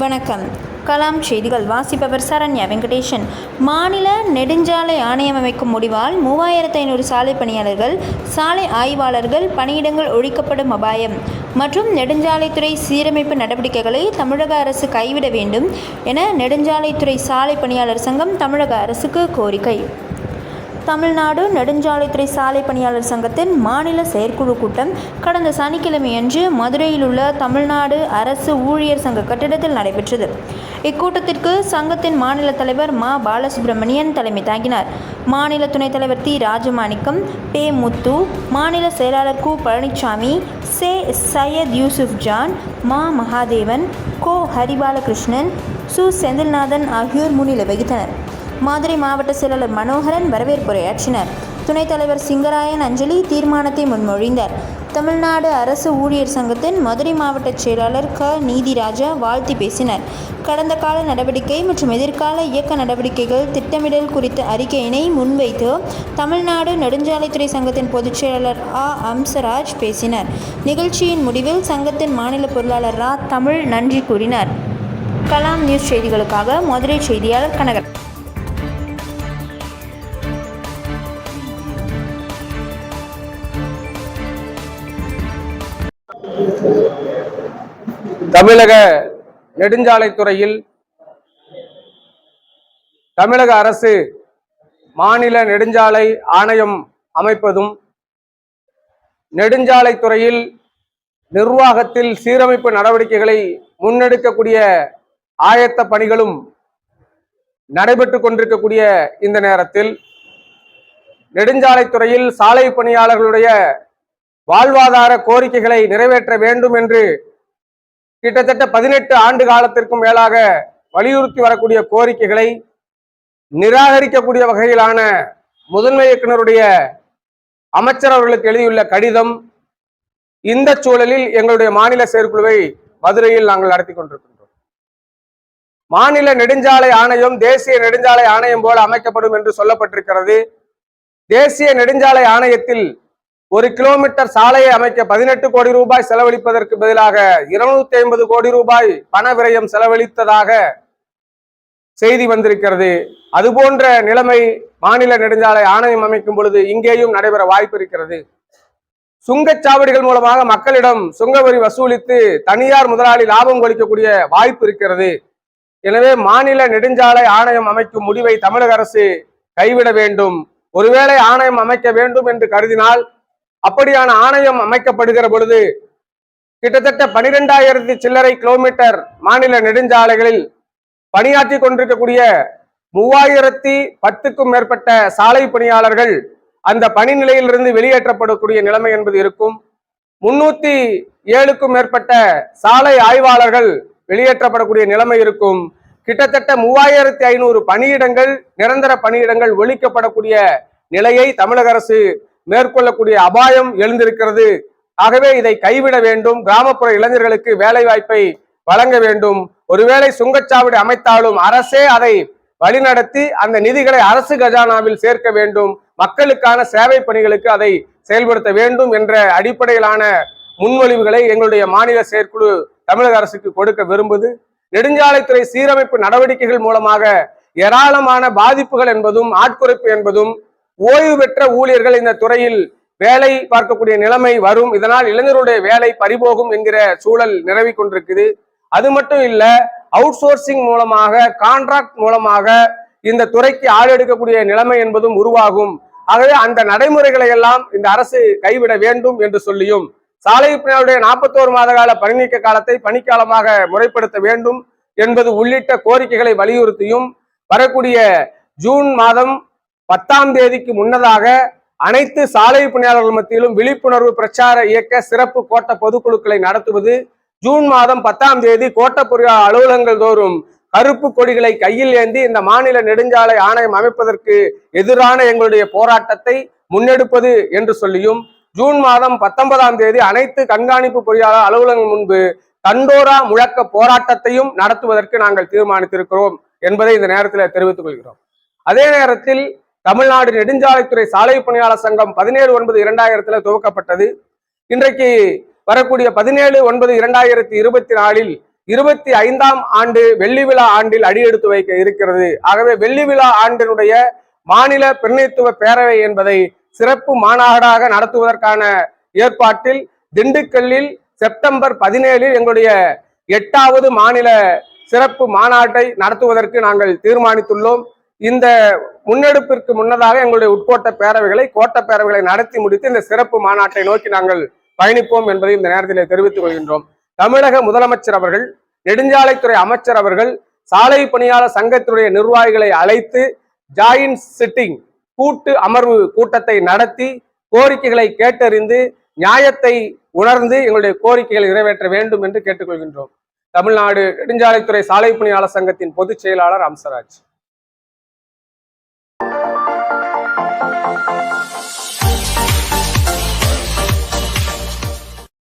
வணக்கம். கலாம் செய்திகள் வாசிப்பவர் சரண்யா வெங்கடேஷன் மாநில நெடுஞ்சாலை ஆணையம் அமைக்கும் முடிவால் மூவாயிரத்து ஐநூறு சாலை பணியாளர்கள் சாலை ஆய்வாளர்கள் பணியிடங்கள் ஒழிக்கப்படும் அபாயம். மற்றும் நெடுஞ்சாலைத்துறை சீரமைப்பு நடவடிக்கைகளை தமிழக அரசு கைவிட வேண்டும் என நெடுஞ்சாலைத்துறை சாலை பணியாளர் சங்கம் தமிழக அரசுக்கு கோரிக்கை. தமிழ்நாடு நெடுஞ்சாலைத்துறை சாலை பணியாளர் சங்கத்தின் மாநில செயற்குழு கூட்டம் கடந்த சனிக்கிழமையன்று மதுரையில் உள்ள தமிழ்நாடு அரசு ஊழியர் சங்க கட்டிடத்தில் நடைபெற்றது. இக்கூட்டத்திற்கு சங்கத்தின் மாநில தலைவர் மா. பாலசுப்ரமணியன் தலைமை தாங்கினார். மாநில துணைத் தலைவர் தி. ராஜமாணிக்கம் பே. முத்து மாநில செயலாளர் கு. பழனிசாமி சே. சையத் யூசுப் ஜான் மா. மகாதேவன் கோ. ஹரிபாலகிருஷ்ணன் சு. செந்தில்நாதன் ஆகியோர் முன்னிலை வகித்தனர். மதுரை மாவட்ட செயலாளர் மனோகரன் வரவேற்புரையாற்றினார் துணைத் தலைவர் சிங்கராயன் அஞ்சலி தீர்மானத்தை முன்மொழிந்தார். தமிழ்நாடு அரசு ஊழியர் சங்கத்தின் மதுரை மாவட்ட செயலாளர் க. நீதிராஜா வாழ்த்தி பேசினார். கடந்த கால நடவடிக்கை மற்றும் எதிர்கால இயக்க நடவடிக்கைகள் திட்டமிடல் குறித்த அறிக்கையினை முன்வைத்து தமிழ்நாடு நெடுஞ்சாலைத்துறை சங்கத்தின் பொதுச் செயலாளர் ஆ. அம்சராஜ் பேசினார். நிகழ்ச்சியின் முடிவில் சங்கத்தின் மாநில பொருளாளர் ரா. தமிழ் நன்றி கூறினார். கலாம் நியூஸ் செய்திகளுக்காக மதுரை செய்தியாளர் கனகர் தமிழக நெடுஞ்சாலைத்துறையில் தமிழக அரசு மாநில நெடுஞ்சாலை ஆணையம் அமைப்பதும் நெடுஞ்சாலைத்துறையில் நிர்வாகத்தில் சீரமைப்பு நடவடிக்கைகளை முன்னெடுக்கக்கூடிய ஆயத்த பணிகளும் நடைபெற்று கொண்டிருக்கக்கூடிய இந்த நேரத்தில் நெடுஞ்சாலைத்துறையில் சாலை பணியாளர்களுடைய வாழ்வாதார கோரிக்கைகளை நிறைவேற்ற வேண்டும் என்று கிட்டத்தட்ட பதினெட்டு ஆண்டு காலத்திற்கும் மேலாக வலியுறுத்தி வரக்கூடிய கோரிக்கைகளை நிராகரிக்கக்கூடிய வகையிலான முதன்மை இயக்குனருடைய அமைச்சர் அவர்களுக்கு எழுதியுள்ள கடிதம் இந்த சூழலில் எங்களுடைய மாநில செயற்குழுவை மதுரையில் நாங்கள் நடத்தி கொண்டிருக்கின்றோம். மாநில நெடுஞ்சாலை ஆணையம் தேசிய நெடுஞ்சாலை ஆணையம் போல அமைக்கப்படும் என்று சொல்லப்பட்டிருக்கிறது. தேசிய நெடுஞ்சாலை ஆணையத்தில் ஒரு கிலோமீட்டர் சாலையை அமைக்க பதினெட்டு கோடி ரூபாய் செலவழிப்பதற்கு பதிலாக இருநூத்தி ஐம்பது கோடி ரூபாய் பண விரயம் செலவழித்ததாக செய்தி வந்திருக்கிறது. அதுபோன்ற நிலைமை மாநில நெடுஞ்சாலை ஆணையம் அமைக்கும் பொழுது இங்கேயும் நடைபெற வாய்ப்பு இருக்கிறது. சுங்கச்சாவடிகள் மூலமாக மக்களிடம் சுங்க வரி வசூலித்து தனியார் முதலாளி லாபம் கொளிக்கக்கூடிய வாய்ப்பு இருக்கிறது. எனவே மாநில நெடுஞ்சாலை ஆணையம் அமைக்கும் முடிவை தமிழக அரசு கைவிட வேண்டும். ஒருவேளை ஆணையம் அமைக்க வேண்டும் என்று கருதினால் அப்படியான ஆணையம் அமைக்கப்படுகிற பொழுது கிட்டத்தட்ட பனிரெண்டாயிரத்தி சில்லறை கிலோமீட்டர் மாநில நெடுஞ்சாலைகளில் பணியாற்றி கொண்டிருக்கக்கூடிய மூவாயிரத்தி பத்துக்கும் மேற்பட்ட சாலை பணியாளர்கள் அந்த பணி நிலையிலிருந்து வெளியேற்றப்படக்கூடிய நிலைமை என்பது இருக்கும். முன்னூத்தி ஏழுக்கும் மேற்பட்ட சாலை ஆய்வாளர்கள் வெளியேற்றப்படக்கூடிய நிலைமை இருக்கும். கிட்டத்தட்ட மூவாயிரத்தி ஐநூறு பணியிடங்கள் நிரந்தர பணியிடங்கள் ஒழிக்கப்படக்கூடிய நிலையை தமிழக அரசு மேற்கொள்ளக்கூடிய அபாயம் எழுந்திருக்கிறது. ஆகவே இதை கைவிட வேண்டும். கிராமப்புற இளைஞர்களுக்கு வேலை வாய்ப்பை வழங்க வேண்டும். ஒருவேளை சுங்கச்சாவடி அமைத்தாலும் அரசே அதை வழிநடத்தி அந்த நிதிகளை அரசு கஜானாவில் சேர்க்க வேண்டும். மக்களுக்கான சேவை பணிகளுக்கு அதை செயல்படுத்த வேண்டும் என்ற அடிப்படையிலான முன்மொழிவுகளை எங்களுடைய மாநில செயற்குழு தமிழக அரசுக்கு கொடுக்க விரும்புது. நெடுஞ்சாலைத்துறை சீரமைப்பு நடவடிக்கைகள் மூலமாக ஏராளமான பாதிப்புகள் என்பதும் ஆட்குறைப்பு என்பதும் ஓய்வு பெற்ற ஊழியர்கள் இந்த துறையில் வேலை பார்க்கக்கூடிய நிலைமை வரும். இதனால் இளைஞருடைய வேலை பறிபோகும் என்கிற சூழல் நிலவி கொண்டிருக்குது. அது மட்டும் இல்ல அவுட் சோர்சிங் மூலமாக கான்ட்ராக்ட் மூலமாக இந்த துறைக்கு ஆள் எடுக்கக்கூடிய நிலைமை என்பதும் உருவாகும். ஆகவே அந்த நடைமுறைகளை எல்லாம் இந்த அரசு கைவிட வேண்டும் என்று சொல்லியும் சாலை பணியாளருடைய நாற்பத்தோரு மாத கால பணிநீக்க காலத்தை பணிக்காலமாக முறைப்படுத்த வேண்டும் என்பது உள்ளிட்ட கோரிக்கைகளை வலியுறுத்தியும் வரக்கூடிய ஜூன் மாதம் பத்தாம் தேதிக்கு முன்னதாக அனைத்து சாலை பணியாளர்கள் மத்தியிலும் விழிப்புணர்வு பிரச்சார இயக்க சிறப்பு கோட்ட பொதுக்குழுக்களை நடத்துவது ஜூன் மாதம் பத்தாம் தேதி கோட்ட பொறியாளர் அலுவலகங்கள் தோறும் கருப்பு கொடிகளை கையில் ஏந்தி இந்த மாநில நெடுஞ்சாலை ஆணையம் அமைப்பதற்கு எதிரான எங்களுடைய போராட்டத்தை முன்னெடுப்பது என்று சொல்லியும் ஜூன் மாதம் பத்தொன்பதாம் தேதி அனைத்து கண்காணிப்பு பொறியாளர் அலுவலகம் முன்பு தண்டோரா முழக்க போராட்டத்தையும் நடத்துவதற்கு நாங்கள் தீர்மானித்திருக்கிறோம் என்பதை இந்த நேரத்தில் தெரிவித்துக் கொள்கிறோம். அதே நேரத்தில் தமிழ்நாடு நெடுஞ்சாலைத்துறை சாலை பணியாளர் சங்கம் பதினேழு ஒன்பது இரண்டாயிரத்துல துவக்கப்பட்டது. இன்றைக்கு வரக்கூடிய பதினேழு ஒன்பது இரண்டாயிரத்தி இருபத்தி நாலில் இருபத்தி ஐந்தாம் ஆண்டு வெள்ளி விழா ஆண்டில் அடியெடுத்து வைக்க இருக்கிறது. ஆகவே வெள்ளி விழா ஆண்டினுடைய மாநில பிரதிநிதித்துவ பேரவை என்பதை சிறப்பு மாநாடாக நடத்துவதற்கான ஏற்பாட்டில் திண்டுக்கல்லில் செப்டம்பர் பதினேழில் எங்களுடைய எட்டாவது மாநில சிறப்பு மாநாட்டை நடத்துவதற்கு நாங்கள் தீர்மானித்துள்ளோம். இந்த முன்னெடுப்பிற்கு முன்னதாக எங்களுடைய உட்கோட்ட பேரவைகளை கோட்ட பேரவைகளை நடத்தி முடித்து இந்த சிறப்பு மாநாட்டை நோக்கி நாங்கள் பயணிப்போம் என்பதை இந்த நேரத்தில் தெரிவித்துக் கொள்கின்றோம். தமிழக முதலமைச்சர் அவர்கள் நெடுஞ்சாலைத்துறை அமைச்சர் அவர்கள் சாலை பணியாளர் சங்கத்தினுடைய நிர்வாகிகளை அழைத்து ஜாயின்ட் சிட்டிங் கூட்டு அமர்வு கூட்டத்தை நடத்தி கோரிக்கைகளை கேட்டறிந்து நியாயத்தை உணர்ந்து எங்களுடைய கோரிக்கைகளை நிறைவேற்ற வேண்டும் என்று கேட்டுக்கொள்கின்றோம். தமிழ்நாடு நெடுஞ்சாலைத்துறை சாலை பணியாளர் சங்கத்தின் பொதுச் செயலாளர் அம்சராஜ்.